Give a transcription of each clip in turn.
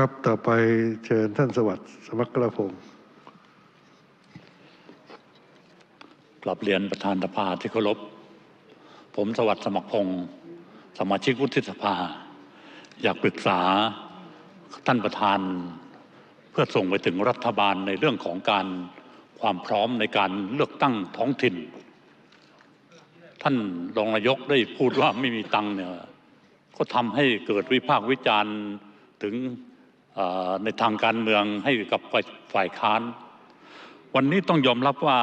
ครับต่อไปเชิญท่านสวัสดิ์สมัครพงศ์กลับเรียนประธานสภาที่เคารพ ผมสวัสดิ์สมัครพงศ์สมาชิกวุฒิสภา อยากปรึกษาท่านประธาน เพื่อส่งไปถึงรัฐบาลในเรื่องของการความพร้อมในการเลือกตั้งท้องถิ่น ท่านรองนายกได้พูดว่าไม่มีตังค์เนี่ยก็ทำให้เกิดวิพากษ์วิจารณ์ถึง ในทางการเมืองให้กับฝ่ายค้าน วันนี้ต้องยอมรับว่า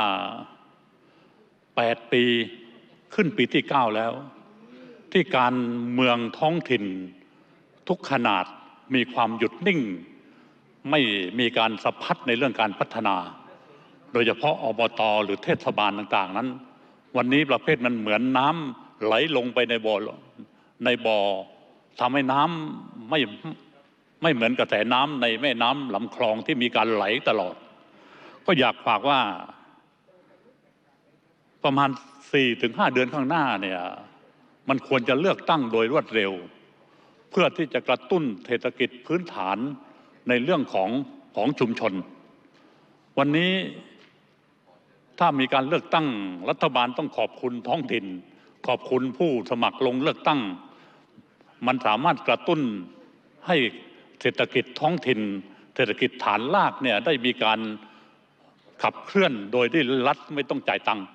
8 ปีขึ้นปีที่ 9 แล้ว ที่การเมืองท้องถิ่นทุกขนาดมีความหยุดนิ่ง ไม่มีการสะพัดในเรื่องการพัฒนา โดยเฉพาะอบตหรือเทศบาลต่าง ๆ นั้น วันนี้ประเภทมันเหมือนน้ำไหลลงไปในบ่อในบ่อทำให้น้ำไม่ ไม่เหมือนกระแสน้ำในแม่น้ำลำคลองที่มีการไหลตลอด ก็อยากฝากว่า ประมาณ4ี่ถึงห้าเดือนข้างหน้าเนี่ย มันควรจะเลือกตั้งโดยรวดเร็ว เพื่อที่จะกระตุ้นเศรษฐกิจพื้นฐานในเรื่องของของชุมชน วันนี้ถ้ามีการเลือกตั้งรัฐบาลต้องขอบคุณท้องถิ่น ขอบคุณผู้สมัครลงเลือกตั้ง มันสามารถกระตุ้นให้ เศรษฐกิจท้องถิ่น เศรษฐกิจฐานรากเนี่ยได้มีการขับเคลื่อนโดยที่รัฐไม่ต้องจ่ายตังค์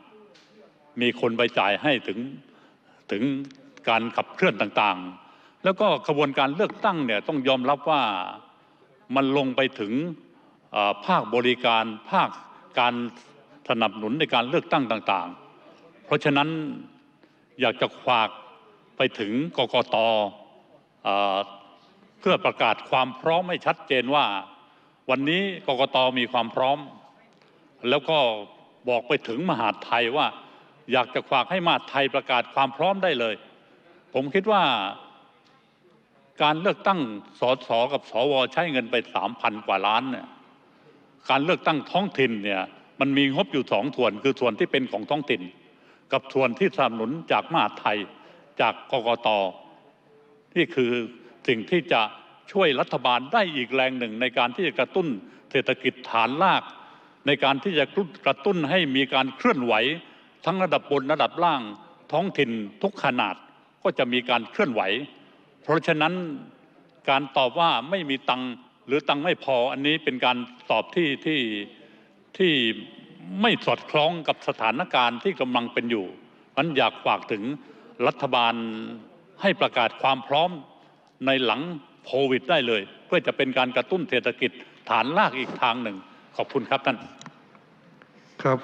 มีคนไปจ่ายให้ถึงถึงการขับเคลื่อนต่างๆ แล้วก็กระบวนการเลือกตั้งเนี่ยต้องยอมรับว่ามันลงไปถึงภาคบริการภาคการสนับสนุนในการเลือกตั้งต่างๆ เพราะฉะนั้นอยากจะฝากไปถึงกกต เพื่อประกาศความพร้อมให้ชัดเจนว่า วันนี้กกตมีความพร้อม แล้วก็บอกไปถึงมหาดไทยว่า อยากจะฝากให้มหาดไทยประกาศความพร้อมได้เลย ผมคิดว่าการเลือกตั้งสสกับสวใช้เงินไปสามพันกว่าล้านเนี่ยการเลือกตั้งท้องถิ่นเนี่ยมันมีงบอยู่สองส่วน คือส่วนที่เป็นของท้องถิ่น กับส่วนที่สนับสนุนจากมหาดไทยจากกกตนี่คือ สิ่งที่จะช่วยรัฐบาลได้อีกแรงหนึ่งในการที่จะกระตุ้นเศรษฐกิจฐานราก ในการที่จะกระตุ้นให้มีการเคลื่อนไหว ทั้งระดับบนระดับล่างท้องถิ่นทุกขนาดก็จะมีการเคลื่อนไหว เพราะฉะนั้นการตอบว่าไม่มีตังหรือตังไม่พออันนี้เป็นการตอบที่ที่ที่ไม่สอดคล้องกับสถานการณ์ที่กำลังเป็นอยู่มันอยากฝากถึงรัฐบาลให้ประกาศความพร้อม ในหลังโควิดได้เลย เพื่อจะเป็นการกระตุ้นเศรษฐกิจฐานรากอีกทางหนึ่ง ขอบคุณครับท่าน ครับ